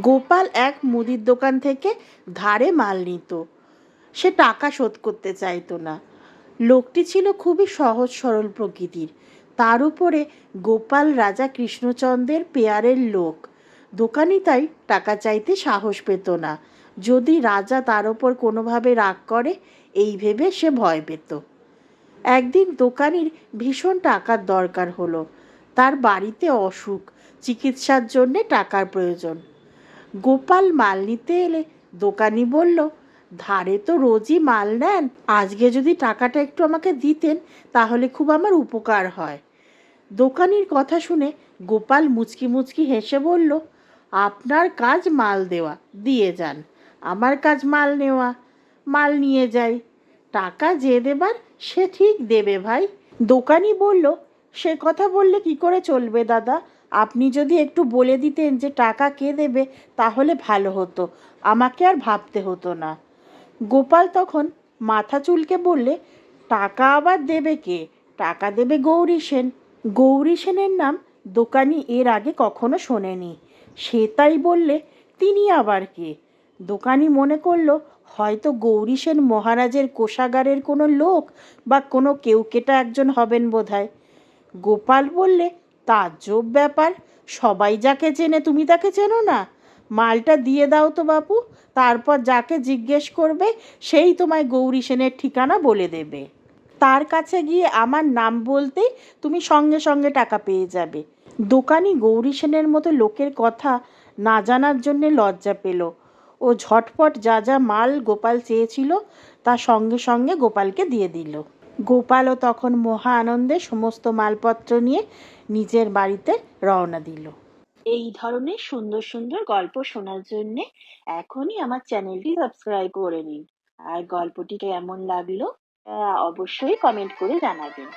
গোপাল এক মুদির দোকান থেকে ধারে মাল নিত। সে টাকা শোধ করতে চাইতো না। লোকটি ছিল খুবই সহজ সরল প্রকৃতির। তার উপরে গোপাল রাজা কৃষ্ণচন্দ্রের পেয়ারের লোক। দোকানি তাই টাকা চাইতে সাহস পেত না। যদি রাজা তার ওপর কোনোভাবে রাগ করে, এই ভেবে সে ভয় পেত। একদিন দোকানির ভীষণ টাকার দরকার হলো। তার বাড়িতে অসুখ, চিকিৎসার জন্যে টাকার প্রয়োজন। গোপাল মাল নিতে এলে দোকানি বলল, ধারে তো রোজই মাল নেন, আজকে যদি টাকাটা একটু আমাকে দিতেন, তাহলে খুব আমার উপকার হয়। দোকানির কথা শুনে গোপাল মুচকি মুচকি হেসে বলল, আপনার কাজ মাল দেওয়া, দিয়ে যান। আমার কাজ মাল নেওয়া, মাল নিয়ে যাই। টাকা যে দেবার, সে ঠিক দেবে ভাই। দোকানি বলল, সে কথা বললে কি করে চলবে দাদা? আপনি যদি একটু বলে দিতেন যে টাকা কে দেবে, তাহলে ভালো হতো। আমাকে আর ভাবতে হতো না। গোপাল তখন মাথা চুলকে বললে, টাকা আবার দেবে কে? টাকা দেবে গৌরী সেন। গৌরী সেনের নাম দোকানি এর আগে কখনো শোনেনি। সে তাই বললে, তিনি আবার কে? দোকানি মনে করল, হয়তো গৌরী সেন মহারাজের কোষাগারের কোনো লোক বা কোনো কেউকেটা একজন হবেন বোধহয়। গোপাল বললে তাজ্জব ব্যাপার। সবাই যাকে চেনে, তুমি তাকে চেনো না। মালটা দিয়ে দাও তো বাপু, তারপর যাকে জিজ্ঞেস করবে, সেই তোমায় গৌরী সেনের ঠিকানা বলে দেবে। তার কাছে গিয়ে আমার নাম বলতেই তুমি সঙ্গে সঙ্গে টাকা পেয়ে যাবে। দোকানি গৌরী সেনের মতো লোকের কথা না জানার জন্যে লজ্জা পেল। ও ঝটপট যা যা মাল গোপাল চেয়েছিল, তা সঙ্গে সঙ্গে গোপালকে দিয়ে দিল। গোপালও তখন মহা আনন্দে সমস্ত মালপত্র নিয়ে নিজের বাড়িতে রওনা দিল। এই ধরনের সুন্দর সুন্দর গল্প শোনার জন্য এখনই আমার চ্যানেলটি সাবস্ক্রাইব করে নিন। আর গল্পটি কেমন লাগল অবশ্যই কমেন্ট করে জানাবেন।